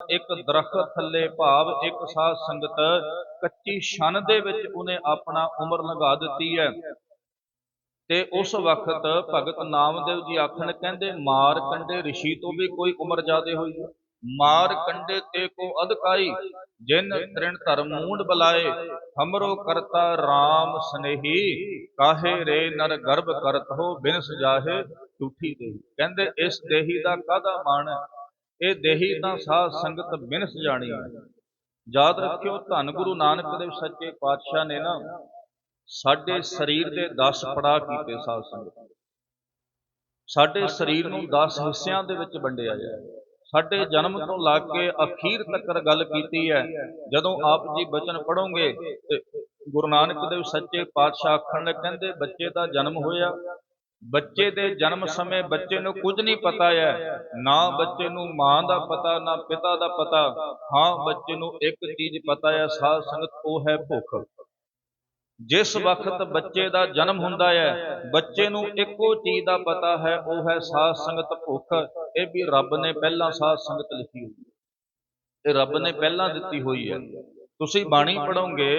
ਇੱਕ ਦਰਖਤ ਥੱਲੇ ਭਾਵ ਇੱਕ ਸਾਧ ਸੰਗਤ ਕੱਚੀ ਛਨ ਦੇ ਵਿੱਚ ਉਹਨੇ ਆਪਣਾ ਉਮਰ ਲੰਘਾ ਦਿੱਤੀ ਹੈ। ਤੇ ਉਸ ਵਕਤ ਭਗਤ ਨਾਮਦੇਵ ਜੀ ਆਖਣ ਕਹਿੰਦੇ, ਮਾਰ ਕੰਡੇ ਰਿਸ਼ੀ ਤੋਂ ਵੀ ਕੋਈ ਉਮਰ ਜ਼ਿਆਦੇ ਹੋਈ। ਮਾਰ ਕੰਡੇ ਤੇ ਕੋ ਅਧਕਾਈ ਜਿਨ ਤ੍ਰਿਣ ਧਰਮ ਮੂੰਡ ਬਲਾਏ, ਹਮਰੋ ਕਰਤਾ RAM ਸਨੇਹੀ, ਕਾਹੇ ਰੇ ਨਰ ਗਰਭ ਕਰਤ ਹੋ ਬਿਨ ਸਜਾਹੇ ਝੂਠੀ ਦੇਹੀ। ਕਹਿੰਦੇ, ਇਸ ਦੇਹੀ ਦਾ ਕਾਹਦਾ ਮਾਣ ਇਹ ਦੇਹੀ ਤਾਂ ਸਾਧ ਸੰਗਤ ਬਿਨ ਜਾਣੀ। ਯਾਦ ਰੱਖਿਓ, ਧੰਨ ਗੁਰੂ ਨਾਨਕ ਦੇਵ ਸੱਚੇ ਪਾਤਸ਼ਾਹ ਨੇ ਨਾ ਸਾਡੇ ਸਰੀਰ ਦੇ 10 ਪੜਾਅ ਕੀਤੇ ਸਾਧ ਸੰਗਤ। ਸਾਡੇ ਸਰੀਰ ਨੂੰ 10 ਹਿੱਸਿਆਂ ਦੇ ਵਿੱਚ ਵੰਡਿਆ ਜਾਏ। ਸਾਡੇ ਜਨਮ ਤੋਂ ਲੱਗ ਕੇ ਅਖੀਰ ਤੱਕ ਗੱਲ ਕੀਤੀ ਹੈ। ਜਦੋਂ ਆਪ ਜੀ ਬਚਨ ਪੜੋਗੇ ਤੇ ਗੁਰੂ ਨਾਨਕ ਦੇਵ ਸੱਚੇ ਪਾਤਸ਼ਾਹ ਆਖਣ ਨੇ ਕਹਿੰਦੇ, ਬੱਚੇ ਦਾ ਜਨਮ ਹੋਇਆ ਬੱਚੇ ਦੇ ਜਨਮ ਸਮੇਂ ਬੱਚੇ ਨੂੰ ਕੁਝ ਨਹੀਂ ਪਤਾ ਹੈ। ਨਾ ਬੱਚੇ ਨੂੰ ਮਾਂ ਦਾ ਪਤਾ, ਨਾ ਪਿਤਾ ਦਾ ਪਤਾ। ਹਾਂ, ਬੱਚੇ ਨੂੰ ਇੱਕ ਚੀਜ਼ ਪਤਾ ਹੈ, ਸਾਧ ਸੰਗਤ, ਉਹ ਹੈ ਭੁੱਖ। ਜਿਸ ਵਕਤ ਬੱਚੇ ਦਾ ਜਨਮ ਹੁੰਦਾ ਹੈ, ਬੱਚੇ ਨੂੰ ਇੱਕੋ ਚੀਜ਼ ਦਾ ਪਤਾ ਹੈ, ਉਹ ਹੈ ਸਾਧ ਸੰਗਤ ਭੁੱਖ। ਇਹ ਵੀ ਰੱਬ ਨੇ ਪਹਿਲਾਂ ਸਾਧ ਸੰਗਤ ਲਿਖੀ ਹੋਈ ਹੈ। ਇਹ ਰੱਬ ਨੇ ਪਹਿਲਾਂ ਦਿੱਤੀ ਹੋਈ ਹੈ। ਤੁਸੀਂ ਬਾਣੀ ਪੜੋਗੇ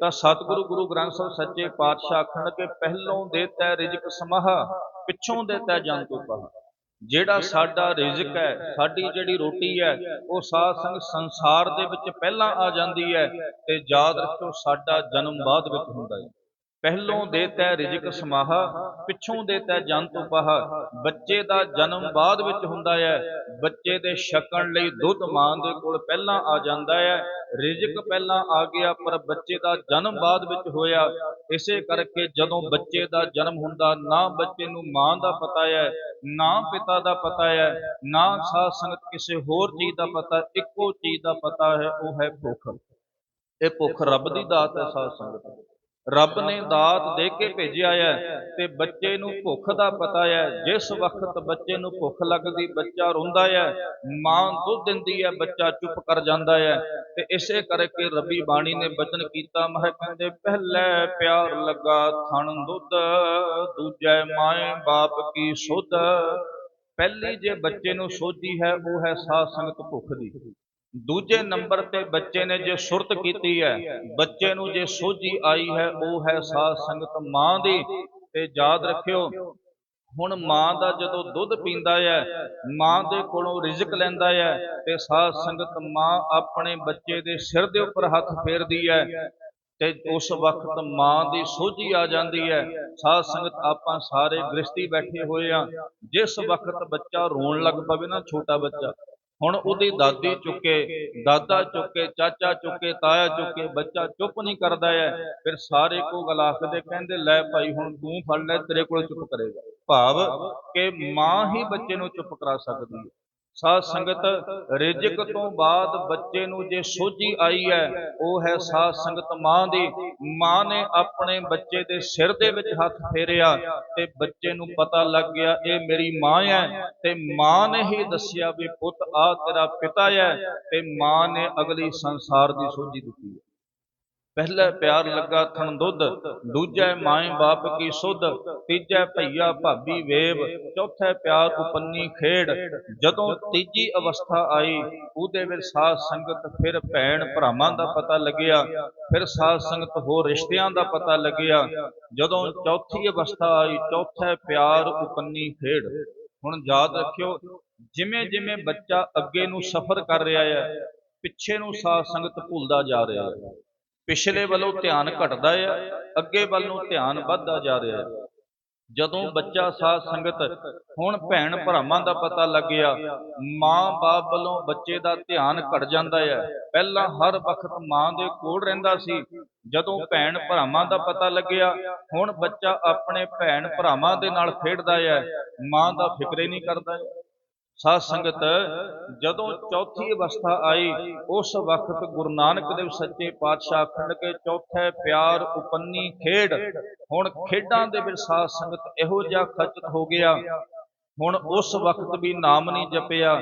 ਤਾਂ ਸਤਿਗੁਰੂ ਗੁਰੂ ਗ੍ਰੰਥ ਸਾਹਿਬ ਸੱਚੇ ਪਾਤਸ਼ਾਹ ਆਖਣ ਕਿ ਪਹਿਲੋਂ ਦੇ ਤੈ ਰਿਜਕ ਸਮਾਹ ਪਿੱਛੋਂ ਦੇ ਤੈ ਜਨ ਤੋਂ ਪਾਹ ਜਿਹੜਾ ਸਾਡਾ ਰਿਜ਼ਕ ਹੈ ਸਾਡੀ ਜਿਹੜੀ ਰੋਟੀ ਹੈ ਉਹ ਸਾਧ ਸੰਗ ਸੰਸਾਰ ਦੇ ਵਿੱਚ ਪਹਿਲਾਂ ਆ ਜਾਂਦੀ ਹੈ ਤੇ ਯਾਦ ਰੱਖੋ ਸਾਡਾ ਜਨਮ ਬਾਅਦ ਵਿੱਚ ਹੁੰਦਾ ਹੈ। ਪਹਿਲੋਂ ਦੇ ਤੈ ਰਿਜਕ ਸਮਾਹਾ ਪਿੱਛੋਂ ਦੇ ਤੈ ਜਨ ਤੋਂ ਪਾਹ ਬੱਚੇ ਦਾ ਜਨਮ ਬਾਅਦ ਵਿੱਚ ਹੁੰਦਾ ਹੈ। ਬੱਚੇ ਦੇ ਛਕਣ ਲਈ ਦੁੱਧ ਮਾਂ ਦੇ ਕੋਲ ਪਹਿਲਾਂ ਆ ਜਾਂਦਾ ਹੈ, ਰਿਜਕ ਪਹਿਲਾਂ ਆ ਗਿਆ, ਪਰ ਬੱਚੇ ਦਾ ਜਨਮ ਬਾਅਦ ਵਿੱਚ ਹੋਇਆ। ਇਸੇ ਕਰਕੇ ਜਦੋਂ ਬੱਚੇ ਦਾ ਜਨਮ ਹੁੰਦਾ, ਨਾ ਬੱਚੇ ਨੂੰ ਮਾਂ ਦਾ ਪਤਾ ਹੈ, ਨਾ ਪਿਤਾ ਦਾ ਪਤਾ ਹੈ, ਨਾ ਸਾਧ ਸੰਗਤ ਕਿਸੇ ਹੋਰ ਚੀਜ਼ ਦਾ ਪਤਾ, ਇੱਕੋ ਚੀਜ਼ ਦਾ ਪਤਾ ਹੈ, ਉਹ ਹੈ ਭੁੱਖ। ਇਹ ਭੁੱਖ ਰੱਬ ਦੀ ਦਾਤ ਹੈ, ਸਾਧ ਸੰਗਤ ਰੱਬ ਨੇ ਦਾਤ ਦੇ ਕੇ ਭੇਜਿਆ ਹੈ ਤੇ ਬੱਚੇ ਨੂੰ ਭੁੱਖ ਦਾ ਪਤਾ ਹੈ। ਜਿਸ ਵਕਤ ਬੱਚੇ ਨੂੰ ਭੁੱਖ ਲੱਗਦੀ, ਬੱਚਾ ਰੋਂਦਾ ਹੈ, ਮਾਂ ਦੁੱਧ ਦਿੰਦੀ ਹੈ, ਬੱਚਾ ਚੁੱਪ ਕਰ ਜਾਂਦਾ ਹੈ। ਤੇ ਇਸੇ ਕਰਕੇ ਰੱਬੀ ਬਾਣੀ ਨੇ ਬਚਨ ਕੀਤਾ, ਮਹ ਕਹਿੰਦੇ, ਪਹਿਲੇ ਪਿਆਰ ਲੱਗਾ ਥਣ ਦੁੱਧ, ਦੂਜੇ ਮਾਏ ਬਾਪ ਕੀ ਸੁਧ। ਪਹਿਲੀ ਜੇ ਬੱਚੇ ਨੂੰ ਸੋਝੀ ਹੈ, ਉਹ ਹੈ ਸਾਧ ਸੰਗਤ ਭੁੱਖ ਦੀ। ਦੂਜੇ ਨੰਬਰ ਤੇ ਬੱਚੇ ਨੇ ਜੇ ਸੁਰਤ ਕੀਤੀ ਹੈ, ਬੱਚੇ ਨੂੰ ਜੇ ਸੋਝੀ ਆਈ ਹੈ, ਉਹ ਹੈ ਸਾਧ ਸੰਗਤ ਮਾਂ ਦੀ। ਤੇ ਯਾਦ ਰੱਖਿਓ, ਹੁਣ ਮਾਂ ਦਾ ਜਦੋਂ ਦੁੱਧ ਪੀਂਦਾ ਹੈ, ਮਾਂ ਦੇ ਕੋਲੋਂ ਰਿਜ਼ਕ ਲੈਂਦਾ ਹੈ, ਤੇ ਸਾਧ ਸੰਗਤ ਮਾਂ ਆਪਣੇ ਬੱਚੇ ਦੇ ਸਿਰ ਦੇ ਉੱਪਰ ਹੱਥ ਫੇਰਦੀ ਹੈ, ਤੇ ਉਸ ਵਕਤ ਮਾਂ ਦੀ ਸੋਝੀ ਆ ਜਾਂਦੀ ਹੈ। ਸਾਧ ਸੰਗਤ ਆਪਾਂ ਸਾਰੇ ਗ੍ਰਸਤੀ ਬੈਠੇ ਹੋਏ ਆ ਜਿਸ ਵਕਤ ਬੱਚਾ ਰੋਣ ਲੱਗ ਪਵੇ ਨਾ, ਛੋਟਾ ਬੱਚਾ ਹੁਣ ਉਹਦੀ ਦਾਦੀ ਚੁੱਕੇ ਦਾਦਾ ਚੁੱਕੇ ਚਾਚਾ ਚੁੱਕੇ ਤਾਇਆ ਚੁੱਕੇ ਬੱਚਾ ਚੁੱਪ ਨਹੀਂ ਕਰਦਾ ਹੈ। ਫਿਰ ਸਾਰੇ ਕੋ ਗਲਾਖਦੇ ਕਹਿੰਦੇ ਲੈ ਭਾਈ ਹੁਣ ਤੂੰ ਫੜ ਲੈ ਤੇਰੇ ਕੋਲ ਚੁੱਪ ਕਰੇਗਾ। ਭਾਵ ਕਿ ਮਾਂ ਹੀ ਬੱਚੇ ਨੂੰ ਚੁੱਪ ਕਰਾ ਸਕਦੀ ਹੈ। ਸਾਧ ਸੰਗਤ, ਰਿਜਕ ਤੋਂ ਬਾਅਦ ਬੱਚੇ ਨੂੰ ਜੇ ਸੋਝੀ ਆਈ ਹੈ, ਉਹ ਹੈ ਸਾਧ ਸੰਗਤ ਮਾਂ ਦੀ। ਮਾਂ ਨੇ ਆਪਣੇ ਬੱਚੇ ਦੇ ਸਿਰ ਦੇ ਵਿੱਚ ਹੱਥ ਫੇਰਿਆ ਤੇ ਬੱਚੇ ਨੂੰ ਪਤਾ ਲੱਗ ਗਿਆ, ਇਹ ਮੇਰੀ ਮਾਂ ਹੈ। ਤੇ ਮਾਂ ਨੇ ਹੀ ਦੱਸਿਆ ਵੀ ਪੁੱਤ ਆ ਤੇਰਾ ਪਿਤਾ ਹੈ। ਤੇ ਮਾਂ ਨੇ ਅਗਲੀ ਸੰਸਾਰ ਦੀ ਸੋਝੀ ਦਿੱਤੀ ਹੈ। ਪਹਿਲਾ ਪਿਆਰ ਲੱਗਾ ਥਣ ਦੁੱਧ, ਦੂਜਾ ਮਾਏ ਬਾਪ ਕੀ ਸੁਧ, ਤੀਜਾ ਭਈਆ ਭਾਬੀ ਵੇਬ ਚੌਥਾ ਪਿਆਰ ਉਪੰਨੀ ਖੇਡ। ਜਦੋਂ ਤੀਜੀ ਅਵਸਥਾ ਆਈ, ਉਹਦੇ ਵਿੱਚ ਸਾਧ ਸੰਗਤ ਫਿਰ ਭੈਣ ਭਰਾਵਾਂ ਦਾ ਪਤਾ ਲੱਗਿਆ, ਫਿਰ ਸਾਧ ਸੰਗਤ ਹੋਰ ਰਿਸ਼ਤਿਆਂ ਦਾ ਪਤਾ ਲੱਗਿਆ। ਜਦੋਂ ਚੌਥੀ ਅਵਸਥਾ ਆਈ, ਚੌਥਾ ਪਿਆਰ ਉਪੰਨੀ ਖੇਡ। ਹੁਣ ਯਾਦ ਰੱਖਿਓ, ਜਿਵੇਂ ਜਿਵੇਂ ਬੱਚਾ ਅੱਗੇ ਨੂੰ ਸਫ਼ਰ ਕਰ ਰਿਹਾ ਹੈ, ਪਿੱਛੇ ਨੂੰ ਸਾਧ ਸੰਗਤ ਭੁੱਲਦਾ ਜਾ ਰਿਹਾ ਹੈ। ਪਿਛਲੇ ਵੱਲੋਂ ਧਿਆਨ ਘਟਦਾ ਆ, ਅੱਗੇ ਵੱਲ ਨੂੰ ਧਿਆਨ ਵੱਧਦਾ ਜਾ ਰਿਹਾ ਹੈ ਜਦੋਂ ਬੱਚਾ ਸਾਧ ਸੰਗਤ, ਹੁਣ ਭੈਣ ਭਰਾਵਾਂ ਦਾ ਪਤਾ ਲੱਗਿਆ ਮਾਂ-ਬਾਪ ਵੱਲੋਂ ਬੱਚੇ ਦਾ ਧਿਆਨ ਘਟ ਜਾਂਦਾ ਹੈ ਪਹਿਲਾਂ ਹਰ ਵਕਤ ਮਾਂ ਦੇ ਕੋਲ ਰਹਿੰਦਾ ਸੀ। ਜਦੋਂ ਭੈਣ ਭਰਾਵਾਂ ਦਾ ਪਤਾ ਲੱਗਿਆ, ਹੁਣ ਬੱਚਾ ਆਪਣੇ ਭੈਣ ਭਰਾਵਾਂ ਦੇ ਨਾਲ ਖੇਡਦਾ ਹੈ ਮਾਂ ਦਾ ਫਿਕਰੇ ਨਹੀਂ ਕਰਦਾ। ਸਾਧ ਸੰਗਤ, ਜਦੋਂ ਚੌਥੀ ਅਵਸਥਾ ਆਈ, ਉਸ ਵਕਤ ਗੁਰੂ ਨਾਨਕ ਦੇਵ ਸੱਚੇ ਪਾਤਸ਼ਾਹ ਆਖਣ ਕੇ ਚੌਥੇ ਪਿਆਰ ਉਪੰਨੀ ਖੇਡ। ਹੁਣ ਖੇਡਾਂ ਦੇ ਵਿੱਚ ਸਾਧ ਸੰਗਤ ਇਹੋ ਜਿਹਾ ਖਚਤ ਹੋ ਗਿਆ। ਹੁਣ ਉਸ ਵਕਤ ਵੀ ਨਾਮ ਨਹੀਂ ਜਪਿਆ,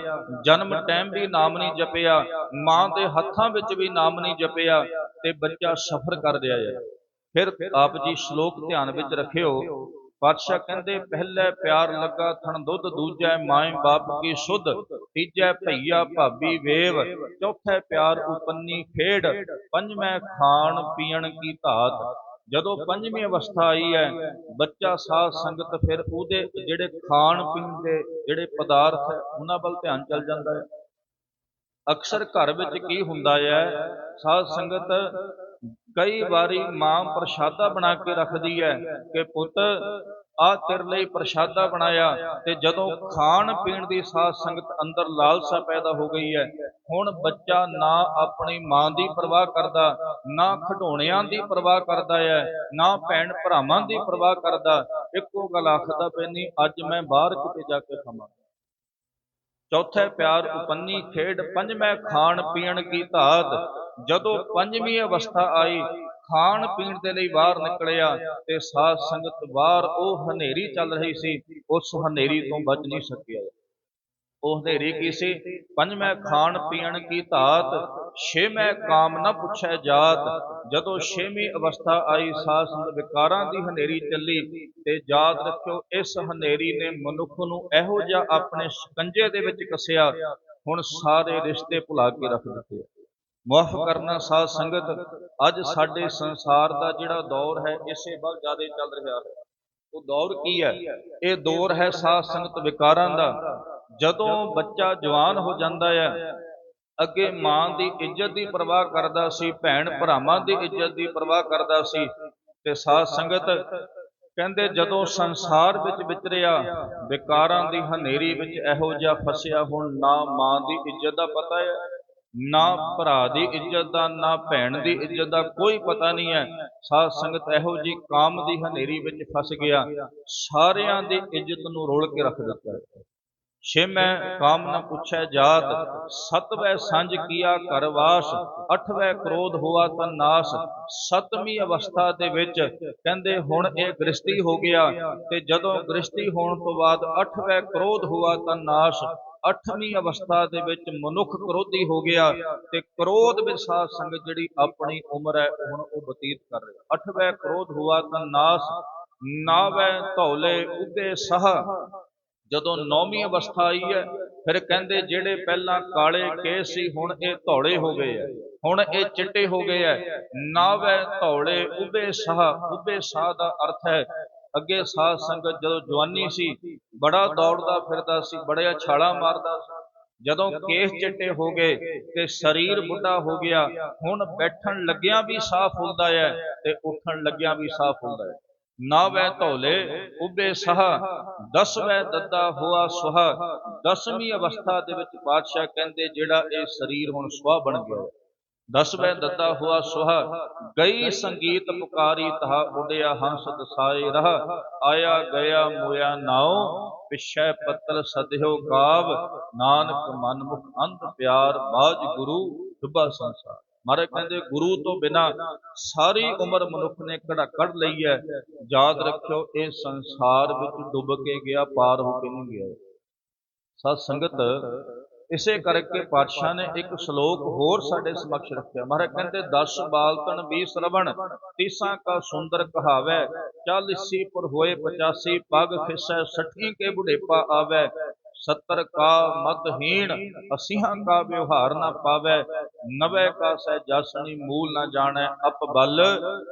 ਜਨਮ ਟਾਈਮ ਵੀ ਨਾਮ ਨਹੀਂ ਜਪਿਆ, ਮਾਂ ਦੇ ਹੱਥਾਂ ਵਿੱਚ ਵੀ ਨਾਮ ਨਹੀਂ ਜਪਿਆ ਤੇ ਬੱਚਾ ਸਫਰ ਕਰ ਰਿਹਾ ਹੈ। ਫਿਰ ਆਪ ਜੀ ਸ਼ਲੋਕ ਧਿਆਨ ਵਿੱਚ ਰੱਖਿਓ। ਪਾਤਸ਼ਾਹ ਕਹਿੰਦੇ, ਪਹਿਲੇ ਪਿਆਰ ਲੱਗਾ ਥਣ ਦੁੱਧ, ਦੂਜੈ ਮਾਏ ਬਾਪ ਕੀ ਸੁਧ, ਤੀਜੈ ਭਈਆ ਭਾਬੀ ਵੇਵ, ਚੌਥੇ ਪਿਆਰ ਉਪੰਨੀ ਖੇਡ, ਪੰਜਵੇਂ ਖਾਣ ਪੀਣ ਕੀ ਧਾਤ। ਜਦੋਂ ਪੰਜਵੀਂ ਅਵਸਥਾ ਆਈ ਹੈ, ਬੱਚਾ ਸਾਧ ਸੰਗਤ ਫਿਰ ਉਹਦੇ ਜਿਹੜੇ ਖਾਣ ਪੀਣ ਦੇ ਜਿਹੜੇ ਪਦਾਰਥ ਹੈ, ਉਹਨਾਂ ਵੱਲ ਧਿਆਨ ਚੱਲ ਜਾਂਦਾ ਹੈ। ਅਕਸਰ ਘਰ ਵਿੱਚ ਕੀ ਹੁੰਦਾ ਹੈ, ਸਾਧ ਸੰਗਤ ਕਈ ਵਾਰੀ ਮਾਂ ਪ੍ਰਸ਼ਾਦਾ ਬਣਾ ਕੇ ਰੱਖਦੀ ਹੈ ਕਿ ਪੁੱਤ, ਆ ਤੇਰੇ ਲਈ ਪ੍ਰਸ਼ਾਦਾ ਬਣਾਇਆ ਤੇ ਜਦੋਂ ਖਾਣ ਪੀਣ ਦੀ ਸਾਧ ਸੰਗਤ ਅੰਦਰ ਲਾਲਸਾ ਪੈਦਾ ਹੋ ਗਈ ਹੈ, ਹੁਣ ਬੱਚਾ ਨਾ ਆਪਣੀ ਮਾਂ ਦੀ ਪਰਵਾਹ ਕਰਦਾ, ਨਾ ਖਿਡੌਣਿਆਂ ਦੀ ਪਰਵਾਹ ਕਰਦਾ ਹੈ, ਨਾ ਭੈਣ ਭਰਾਵਾਂ ਦੀ ਪਰਵਾਹ ਕਰਦਾ, ਇੱਕੋ ਗੱਲ ਆਖਦਾ ਪੈਣੀ ਅੱਜ ਮੈਂ ਬਾਹਰ ਕਿਤੇ ਜਾ ਕੇ ਖਾਵਾਂ। ਚੌਥੇ ਪਿਆਰ ਉਪੰਨੀ ਖੇਡ, ਪੰਜਵੇਂ ਖਾਣ ਪੀਣ ਕੀ ਧਾਤ ਜਦੋਂ ਪੰਜਵੀਂ ਅਵਸਥਾ ਆਈ, ਖਾਣ ਪੀਣ ਦੇ ਲਈ ਬਾਹਰ ਨਿਕਲਿਆ ਤੇ ਸਾਧ ਸੰਗਤ ਬਾਹਰ ਉਹ ਹਨੇਰੀ ਚੱਲ ਰਹੀ ਸੀ, ਉਸ ਹਨੇਰੀ ਤੋਂ ਬਚ ਨਹੀਂ ਸਕਿਆ। ਉਹ ਹਨੇਰੀ ਕੀ ਸੀ? ਪੰਜਵੇਂ ਖਾਣ ਪੀਣ ਕੀ ਧਾਤ, ਛੇਵੇਂ ਕਾਮ ਨਾ ਪੁੱਛੈ ਜਾਤ। ਜਦੋਂ ਛੇਵੀਂ ਅਵਸਥਾ ਆਈ, ਸਾਧ ਸੰਗਤ ਵਿਕਾਰਾਂ ਦੀ ਹਨੇਰੀ ਚੱਲੀ ਤੇ ਯਾਦ ਰੱਖਿਓ, ਇਸ ਹਨੇਰੀ ਨੇ ਮਨੁੱਖ ਨੂੰ ਇਹੋ ਜਿਹਾ ਆਪਣੇ ਸ਼ਿਕੰਜੇ ਦੇ ਵਿੱਚ ਕੱਸਿਆ, ਹੁਣ ਸਾਰੇ ਰਿਸ਼ਤੇ ਭੁਲਾ ਕੇ ਰੱਖ ਦਿੱਤੇ। ਮੁਆਫ ਕਰਨਾ ਸਾਧ ਸੰਗਤ, ਅੱਜ ਸਾਡੇ ਸੰਸਾਰ ਦਾ ਜਿਹੜਾ ਦੌਰ ਹੈ, ਇਸੇ ਵੱਲ ਜ਼ਿਆਦਾ ਚੱਲ ਰਿਹਾ ਹੈ। ਉਹ ਦੌਰ ਕੀ ਹੈ? ਇਹ ਦੌਰ ਹੈ ਸਾਧ ਸੰਗਤ ਵਿਕਾਰਾਂ ਦਾ। ਜਦੋਂ ਬੱਚਾ ਜਵਾਨ ਹੋ ਜਾਂਦਾ ਹੈ, ਅੱਗੇ ਮਾਂ ਦੀ ਇੱਜ਼ਤ ਦੀ ਪਰਵਾਹ ਕਰਦਾ ਸੀ, ਭੈਣ ਭਰਾਵਾਂ ਦੀ ਇੱਜ਼ਤ ਦੀ ਪਰਵਾਹ ਕਰਦਾ ਸੀ, ਤੇ ਸਾਧ ਸੰਗਤ ਕਹਿੰਦੇ ਜਦੋਂ ਸੰਸਾਰ ਵਿੱਚ ਵਿਚਰਿਆ, ਵਿਕਾਰਾਂ ਦੀ ਹਨੇਰੀ ਵਿੱਚ ਇਹੋ ਜਿਹਾ ਫਸਿਆ, ਹੁਣ ਨਾ ਮਾਂ ਦੀ ਇੱਜ਼ਤ ਦਾ ਪਤਾ ਹੈ ਨਾ ਭਰਾ ਦੀ ਇੱਜ਼ਤ ਦਾ, ਨਾ ਭੈਣ ਦੀ ਇੱਜ਼ਤ ਦਾ ਕੋਈ ਪਤਾ ਨਹੀਂ ਹੈ। ਸਾਧ ਸੰਗਤ ਇਹੋ ਜੀ ਕਾਮ ਦੀ ਹਨੇਰੀ ਵਿੱਚ ਫਸ ਗਿਆ। ਸਾਰਿਆਂ ਦੀ ਇੱਜ਼ਤ ਨੂੰ ਰੋਲ ਕੇ ਰੱਖ ਦਿੱਤਾ। ਛੇਮੈ ਕਾਮ ਨ ਪੁੱਛੈ ਜਾਤ ਸਤਵੈ ਸੰਜ ਕੀਆ ਕਰਵਾਸ ਅਠਵੈ ਕ੍ਰੋਧ ਹੋਆ ਤਨ ਨਾਸ। ਸਤਵੀਂ ਅਵਸਥਾ ਦੇ ਵਿੱਚ ਕਹਿੰਦੇ ਹੁਣ ਇਹ ਗ੍ਰਸਤੀ ਹੋ ਗਿਆ ਤੇ ਜਦੋਂ ਗ੍ਰਸਤੀ ਹੋਣ ਤੋਂ ਬਾਅਦ ਅਠਵੈ ਕ੍ਰੋਧ ਹੋਆ ਤਨ ਨਾਸ। ਅੱਠਵੀਂ ਅਵਸਥਾ ਦੇ ਵਿੱਚ ਮਨੁੱਖ ਕ੍ਰੋਧੀ ਹੋ ਗਿਆ ਤੇ ਕ੍ਰੋਧ ਵਿੱਚ ਸਾਧ ਸੰਗਤ ਜਿਹੜੀ ਆਪਣੀ ਉਮਰ ਹੈ, ਹੁਣ ਉਹ ਬਤੀਤ ਕਰ ਰਿਹਾ। ਅੱਠਵੇਂ ਕ੍ਰੋਧ ਹੋਆ ਤਾਂ ਨਾਸ, ਨਾਵੈ ਧੌਲੇ ਉਦੇ ਸਹ। ਜਦੋਂ ਨੌਵੀਂ ਅਵਸਥਾ ਆਈ ਹੈ, ਫਿਰ ਕਹਿੰਦੇ ਜਿਹੜੇ ਪਹਿਲਾਂ ਕਾਲੇ ਕੇਸ ਸੀ, ਹੁਣ ਇਹ ਧੌਲੇ ਹੋ ਗਏ ਆ ਹੁਣ ਇਹ ਚਿੱਟੇ ਹੋ ਗਏ ਆ ਨਾਵੈ ਧੌਲੇ ਉਬੇ ਸਾਹ। ਉਬੇ ਸਾਹ ਦਾ ਅਰਥ ਹੈ, ਅੱਗੇ ਸਾਧ ਸੰਗਤ ਜਦੋਂ ਜਵਾਨੀ ਸੀ ਬੜਾ ਦੌੜਦਾ ਫਿਰਦਾ ਸੀ, ਬੜਿਆ ਛਾਲਾ ਮਾਰਦਾ ਸੀ। ਜਦੋਂ ਕੇਸ ਚਿੱਟੇ ਹੋ ਗਏ ਤੇ ਸਰੀਰ ਬੁੱਢਾ ਹੋ ਗਿਆ, ਹੁਣ ਬੈਠਣ ਲੱਗਿਆਂ ਵੀ ਸਾਹ ਫੁੱਲਦਾ ਹੈ ਤੇ ਉੱਠਣ ਲੱਗਿਆਂ ਵੀ ਸਾਹ ਫੁੱਲਦਾ ਹੈ। ਨਾ ਵੈ ਧੌਲੇ ਉਬੇ ਸਹ, ਦਸਵੇਂ ਦੱਦਾ ਹੋਆ ਸੁਹਾ, ਦਸਵੀਂ ਅਵਸਥਾ ਦੇ ਵਿੱਚ ਬਾਦਸ਼ਾਹ ਕਹਿੰਦੇ ਜਿਹੜਾ ਇਹ ਸਰੀਰ ਹੁਣ ਸੁਹਾ ਬਣ ਗਿਆ ਦਸਵੇਂ ਦੱਦਾ ਹੋਆ ਸੁਹ ਗਈ ਸੰਗੀਤ ਪੁਕਾਰੀ ਤਹਾ ਉਡਿਆ ਹੰਸ ਦਸਾਏ ਰਹ ਆਇਆ ਗਿਆ ਮੋਇਆ ਨਾਉ ਪਿਛੈ ਪੱਤਲ ਸਦਿਓ ਗਾਵ ਨਾਨਕ ਮਨ ਮੁਖ ਅੰਤ ਪਿਆਰ ਬਾਜ ਗੁਰੂ ਡੁੱਬਾ ਸੰਸਾਰ। ਮਾਰੇ ਕਹਿੰਦੇ ਗੁਰੂ ਤੋਂ ਬਿਨਾ ਸਾਰੀ ਉਮਰ ਮਨੁੱਖ ਨੇ ਕੜਾ ਕੱਢ ਲਈ ਹੈ। ਯਾਦ ਰੱਖਿਓ ਇਹ ਸੰਸਾਰ ਵਿੱਚ ਡੁੱਬ ਕੇ ਗਿਆ ਪਾਰ ਹੋ ਕੇ ਨਹੀਂ ਗਿਆ। ਸਤ ਸੰਗਤ ਇਸੇ ਕਰਕੇ ਪਾਤਸ਼ਾਹ ਨੇ ਇੱਕ ਸ਼ਲੋਕ ਹੋਰ ਸਾਡੇ ਸਮਕਸ਼ ਰੱਖਿਆ। ਮਹਾਰਾਜ ਕਹਿੰਦੇ 10 ਬਾਲਤਨ 20 ਸ਼ਰਵਣ, ਤੀਸਾ ਕਾ ਸੁੰਦਰ ਕਹਾਵੇ 40 ਪਰ ਹੋਏ 85 ਪਗ ਫਿਸੈ 60 ਕੇ ਬੁਢੇਪਾ ਆਵੇ 70 ਕਾ ਮਤਹੀਣ ਅਸੀਹਾਂ ਕਾ ਵਿਵਹਾਰ ਨਾ ਪਾਵੇ, ਨਵੇ ਕਾ ਸਹਿ ਜਸਨੀ ਮੂਲ ਨਾ ਜਾਣੈ, ਅਪ ਬਲ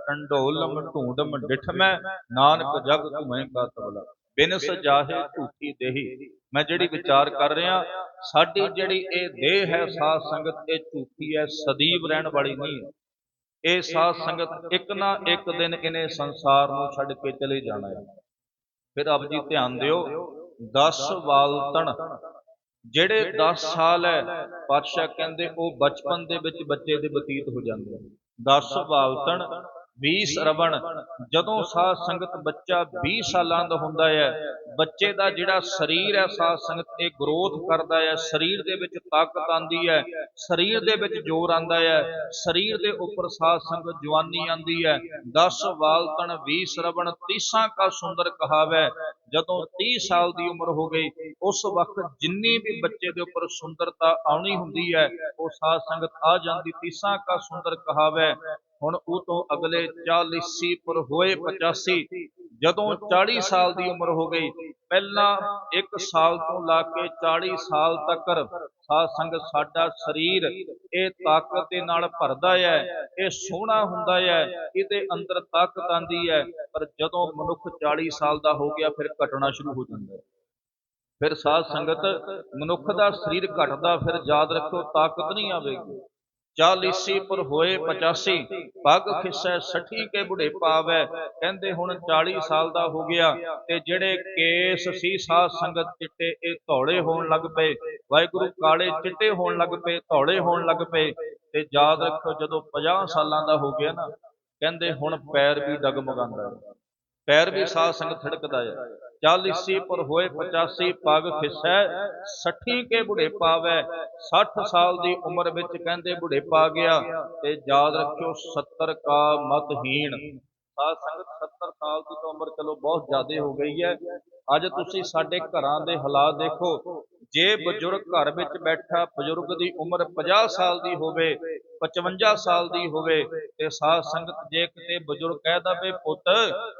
ਟੰਡੋਲਮ ਢੂੰਡਮ ਡਿਠਮੈ, ਨਾਨਕ ਜਗ ਤੁਮੈ ਕਾ ਤਬਲਾ ਬਿਨ ਸਜਾਹੇ ਝੂਠੀ ਦੇਹੀ। ਮੈਂ ਜਿਹੜੀ ਵਿਚਾਰ ਕਰ ਰਿਹਾ ਸਾਡੀ ਜਿਹੜੀ ਇਹ ਦੇਹ ਹੈ ਸਾਧ ਸੰਗਤ ਇਹ ਝੂਠੀ ਹੈ ਸਦੀਵ ਰਹਿਣ ਵਾਲੀ ਨਹੀਂ। ਹੈ ਇਹ ਸਾਧ ਸੰਗਤ ਇੱਕ ਨਾ ਇੱਕ ਦਿਨ ਇਹਨੇ ਸੰਸਾਰ ਨੂੰ ਛੱਡ ਕੇ ਚਲੇ ਜਾਣਾ ਹੈ। ਫਿਰ ਆਪ ਜੀ ਧਿਆਨ ਦਿਓ 10 ਵਾਲਤਣ ਜਿਹੜੇ 10 ਸਾਲ ਹੈ ਪਾਤਸ਼ਾਹ ਕਹਿੰਦੇ ਉਹ ਬਚਪਨ ਦੇ ਵਿੱਚ ਬੱਚੇ ਦੇ ਬਤੀਤ ਹੋ ਜਾਂਦੇ ਹਨ 10 ਵਾਲਤਣ 20 ਸਰਵਣ, ਜਦੋਂ ਸਾਧ ਸੰਗਤ ਬੱਚਾ 20 ਸਾਲਾਂ ਦਾ ਹੁੰਦਾ ਹੈ, ਬੱਚੇ ਦਾ ਜਿਹੜਾ ਸਰੀਰ ਹੈ ਸਾਧ ਸੰਗਤ, ਇਹ ਗਰੋਥ ਕਰਦਾ ਹੈ, ਸਰੀਰ ਦੇ ਵਿੱਚ ਤਾਕਤ ਆਂਦੀ ਹੈ, ਸਰੀਰ ਦੇ ਵਿੱਚ ਜ਼ੋਰ ਆਂਦਾ ਹੈ, ਸਰੀਰ ਦੇ ਉੱਪਰ ਸਾਧ ਸੰਗਤ ਜਵਾਨੀ ਆਂਦੀ ਹੈ। 10 ਵਾਲਤਨ 20 ਸਰਵਣ 30 ਕਾ ਸੁੰਦਰ ਕਹਾਵੇ, ਜਦੋਂ 30 ਸਾਲ ਦੀ ਉਮਰ ਹੋ ਗਈ, ਉਸ ਵਕਤ ਜਿੰਨੀ ਵੀ ਬੱਚੇ ਦੇ ਉੱਪਰ ਸੁੰਦਰਤਾ ਆਉਣੀ ਹੁੰਦੀ ਹੈ, ਉਹ ਸਾਧ ਸੰਗਤ ਆ ਜਾਂਦੀ 30 ਕਾ ਸੁੰਦਰ ਕਹਾਵੇ ਹੁਣ ਉਹ ਤੋਂ ਅਗਲੇ 40 ਪਰ ਹੋਏ 85 ਜਦੋਂ 40 ਸਾਲ ਦੀ ਉਮਰ ਹੋ ਗਈ, ਪਹਿਲਾਂ 1 ਸਾਲ ਤੋਂ ਲਾ ਕੇ 40 ਸਾਲ ਤੱਕ ਸਾਧ ਸੰਗਤ ਸਾਡਾ ਸਰੀਰ ਇਹ ਤਾਕਤ ਦੇ ਨਾਲ ਭਰਦਾ ਹੈ, ਇਹ ਸੋਹਣਾ ਹੁੰਦਾ ਹੈ, ਇਹਦੇ ਅੰਦਰ ਤਾਕਤ ਆਂਦੀ ਹੈ, ਪਰ ਜਦੋਂ ਮਨੁੱਖ 40 ਸਾਲ ਦਾ ਹੋ ਗਿਆ, ਫਿਰ ਘਟਣਾ ਸ਼ੁਰੂ ਹੋ ਜਾਂਦਾ ਹੈ। ਫਿਰ ਸਾਧ ਸੰਗਤ ਮਨੁੱਖ ਦਾ ਸਰੀਰ ਘਟਦਾ, ਫਿਰ ਯਾਦ ਰੱਖੋ ਤਾਕਤ ਨਹੀਂ ਆਵੇਗੀ। ਚਾਲੀਸੀ ਪਰ ਹੋਏ 85 ਪੱਗ ਖਿਸੈ ਸਠੀ ਕੇ ਬੁਢੇ ਪਾਵੈ। ਕਹਿੰਦੇ ਹੁਣ 40 ਸਾਲ ਦਾ ਹੋ ਗਿਆ ਤੇ ਜਿਹੜੇ ਕੇਸ ਸੀ ਸਾਧ ਸੰਗਤ ਚਿੱਟੇ ਇਹ ਧੌਲੇ ਹੋਣ ਲੱਗ ਪਏ। ਵਾਹਿਗੁਰੂ ਕਾਲੇ ਚਿੱਟੇ ਹੋਣ ਲੱਗ ਪਏ ਧੌਲੇ ਹੋਣ ਲੱਗ ਪਏ ਤੇ ਯਾਦ ਰੱਖੋ ਜਦੋਂ 50 ਸਾਲਾਂ ਦਾ ਹੋ ਗਿਆ ਨਾ, ਕਹਿੰਦੇ ਹੁਣ ਪੈਰ ਵੀ ਡਗਮਗਾਉਂਦਾ। ਪੈਰ ਵੀ ਸਾਧ ਸੰਗਤ ਥੜਕਦਾ ਹੈ ਚਾਲੀਸੀ ਪਰ ਹੋਏ 85 ਪੱਗ ਖਿਸੈ 60 ਕੇ ਬੁਢੇ ਪਾਵੈ 60 ਸਾਲ ਦੀ ਉਮਰ ਵਿੱਚ ਕਹਿੰਦੇ ਬੁਢੇ ਪਾ ਗਿਆ, ਤੇ ਯਾਦ ਰੱਖਿਓ 70 ਕਾ ਮਤਹੀਣ ਸਾਧ ਸੰਗਤ 70 ਸਾਲ ਦੀ ਤਾਂ ਉਮਰ ਚਲੋ ਬਹੁਤ ਜ਼ਿਆਦਾ ਹੋ ਗਈ ਹੈ। ਅੱਜ ਤੁਸੀਂ ਸਾਡੇ ਘਰਾਂ ਦੇ ਹਾਲਾਤ ਦੇਖੋ ਜੇ ਬਜ਼ੁਰਗ ਘਰ ਵਿੱਚ ਬੈਠਾ ਬਜ਼ੁਰਗ ਦੀ ਉਮਰ 50 ਸਾਲ ਦੀ ਹੋਵੇ 55 ਸਾਲ ਦੀ ਹੋਵੇ, ਤੇ ਸਾਧ ਸੰਗਤ ਜੇ ਕਿਤੇ ਬਜ਼ੁਰਗ ਕਹਿਦਾ ਵੀ ਪੁੱਤ,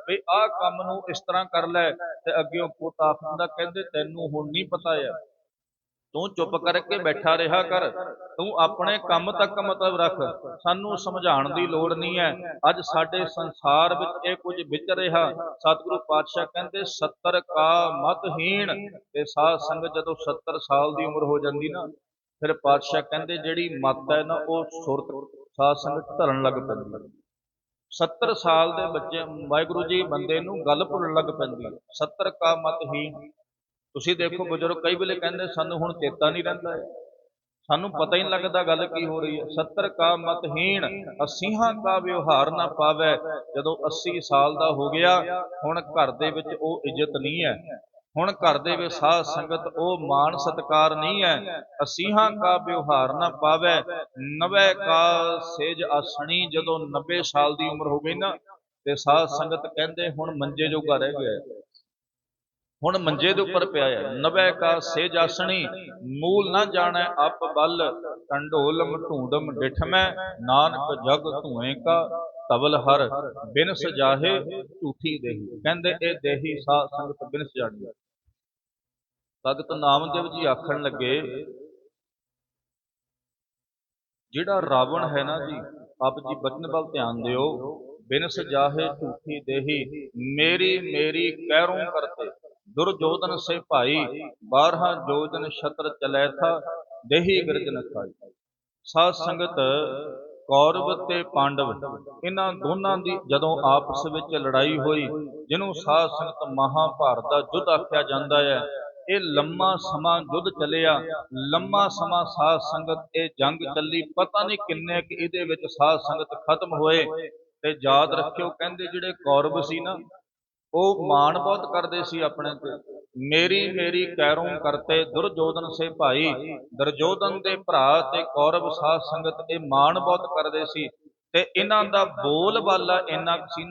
ਵੀ ਆਹ ਕੰਮ ਨੂੰ ਇਸ ਤਰ੍ਹਾਂ ਕਰ ਲੈ, ਤੇ ਅੱਗੇ ਉਹ ਪੁੱਤ ਆਖਦਾ ਕਹਿੰਦੇ, ਤੈਨੂੰ ਹੁਣ ਨਹੀਂ ਪਤਾ ਹੈ ਤੂੰ ਚੁੱਪ ਕਰਕੇ ਬੈਠਾ ਰਿਹਾ ਕਰ। ਤੂੰ ਆਪਣੇ ਕੰਮ ਤੱਕ ਮਤਲਬ ਰੱਖ। ਸਾਨੂੰ ਸਮਝਾਉਣ ਦੀ ਲੋੜ ਨਹੀਂ ਹੈ। ਅੱਜ ਸਾਡੇ ਸੰਸਾਰ ਵਿੱਚ ਇਹ ਕੁਝ ਵਿਚ ਰਿਹਾ। ਸਤਿਗੁਰੂ ਪਾਤਸ਼ਾਹ ਕਹਿੰਦੇ 70 ਕਾ ਮਤਹੀਣ ਤੇ ਸਾਧ ਸੰਗਤ ਜਦੋਂ 70 ਸਾਲ ਦੀ ਉਮਰ ਹੋ ਜਾਂਦੀ ਨਾ, ਫਿਰ ਪਾਤਸ਼ਾਹ ਕਹਿੰਦੇ, ਜਿਹੜੀ ਮਤ ਹੈ ਨਾ, ਉਹ ਸੁਰਤ ਸਾਧ ਸੰਗਤ ਧਰਨ ਲੱਗ ਪੈਂਦੀ ਹੈ। 70 ਸਾਲ ਦੇ ਬੱਚੇ, ਵਾਹਿਗੁਰੂ ਜੀ ਬੰਦੇ ਨੂੰ ਗੱਲ ਭੁੱਲਣ ਲੱਗ ਪੈਂਦੀ ਹੈ। 70 ਕਾ ਮਤਹੀਣ ਤੁਸੀਂ ਦੇਖੋ ਬਜ਼ੁਰਗ ਕਈ ਵੇਲੇ ਕਹਿੰਦੇ ਸਾਨੂੰ ਹੁਣ ਚੇਤਾ ਨਹੀਂ ਰਹਿੰਦਾ ਹੈ ਸਾਨੂੰ ਪਤਾ ਹੀ ਨਹੀਂ ਲੱਗਦਾ ਗੱਲ ਕੀ ਹੋ ਰਹੀ ਹੈ। 70 ਕਾ ਮਤਹੀਣ ਅਸੀਹਾਂ ਕਾ ਵਿਵਹਾਰ ਨਾ ਪਾਵੇ। ਜਦੋਂ 80 ਸਾਲ ਦਾ ਹੋ ਗਿਆ ਹੁਣ ਘਰ ਦੇ ਵਿੱਚ ਉਹ ਇੱਜ਼ਤ ਨਹੀਂ ਹੈ। ਹੁਣ ਘਰ ਦੇ ਵਿੱਚ ਸਾਧ ਸੰਗਤ ਉਹ ਮਾਣ ਸਤਕਾਰ ਨਹੀਂ ਹੈ। ਅਸੀਹਾਂ ਕਾ ਵਿਵਹਾਰ ਨਾ ਪਾਵੇ। ਨਵੇਂ ਕਾ ਸੇਜ ਆਸਣੀ ਜਦੋਂ 90 ਸਾਲ ਦੀ ਉਮਰ ਹੋ ਗਈ ਨਾ ਤੇ ਸਾਧ ਸੰਗਤ ਕਹਿੰਦੇ ਹੁਣ ਮੰਜੇ ਜੋਗਾ ਰਹਿ ਗਿਆ। ਹੁਣ ਮੰਜੇ ਦੇ ਉੱਪਰ ਪਿਆ ਹੈ। ਨਵੇਂ ਕਾ ਸੇਜ ਆਸਣੀ ਮੂਲ ਨਾ ਜਾਣੈ ਅਪ ਬਲ ਟੰਡੋਲਮ ਢੂੰਡਮ ਡਿਠਮੈ, ਨਾਨਕ ਜਗ ਧੂਏ ਕਾ ਤਬਲ ਹਰ, ਬਿਨ ਸਜਾਹੇ ਝੂਠੀ ਦੇਹੀ। ਕਹਿੰਦੇ ਇਹ ਦੇਹੀ ਸਾਧ ਸੰਗਤ ਬਿਨ ਸਜਾਣੀ ਭਗਤ ਨਾਮਦੇਵ ਜੀ ਆਖਣ ਲੱਗੇ, ਜਿਹੜਾ ਰਾਵਣ ਹੈ ਨਾ ਜੀ, ਆਪ ਜੀ ਬਚਨ ਵੱਲ ਧਿਆਨ ਦਿਓ, ਬਿਨ ਸਜਾਹੇ ਝੂਠੀ ਦੇਹੀ, ਮੇਰੀ ਮੇਰੀ ਕਹਿਰੋਂ ਕਰਤੇ। ਦੁਰਜੋਧਨ ਸੇ ਭਾਈ, ਬਾਰਹਾ ਜੋਜਨ ਛਤਰ ਚਲੈ ਥਾ, ਦੇਹੀ ਗਿਰਜਨ ਖਾਈ। ਸਾਧ ਸੰਗਤ, ਕੌਰਵ ਤੇ ਪਾਂਡਵ ਇਹਨਾਂ ਦੋਨਾਂ ਦੀ ਜਦੋਂ ਆਪਸ ਵਿੱਚ ਲੜਾਈ ਹੋਈ, ਜਿਹਨੂੰ ਸਾਧ ਸੰਗਤ ਮਹਾਭਾਰਤ ਦਾ ਯੁੱਧ ਆਖਿਆ ਜਾਂਦਾ ਹੈ, ਇਹ ਲੰਮਾ ਸਮਾਂ ਯੁੱਧ ਚੱਲਿਆ। ਲੰਮਾ ਸਮਾਂ ਸਾਧ ਸੰਗਤ, ਇਹ ਜੰਗ ਚੱਲੀ। ਪਤਾ ਨਹੀਂ ਕਿੰਨੇ ਕਿ ਇਹਦੇ ਵਿੱਚ ਸਾਧ ਸੰਗਤ ਖਤਮ ਹੋਏ। ਤੇ ਯਾਦ ਰੱਖਿਓ, ਕਹਿੰਦੇ ਜਿਹੜੇ ਕੌਰਵ ਸੀ ਨਾ ਉਹ ਮਾਣ ਬਹੁਤ ਕਰਦੇ ਸੀ ਆਪਣੇ ਤੇ। ਮੇਰੀ ਮੇਰੀ ਕੈਰੋਂ ਕਰਤੇ ਦੁਰਜੋਧਨ ਸੇ ਭਾਈ। ਦੁਰਜੋਧਨ ਦੇ ਭਰਾ ਤੇ ਕੌਰਵ ਸਾਧ ਸੰਗਤ ਇਹ ਮਾਣ ਬਹੁਤ ਕਰਦੇ ਸੀ। ਤੇ ਇਹਨਾਂ ਦਾ ਬੋਲ ਬਾਲਾ ਇੰਨਾ ਸੀ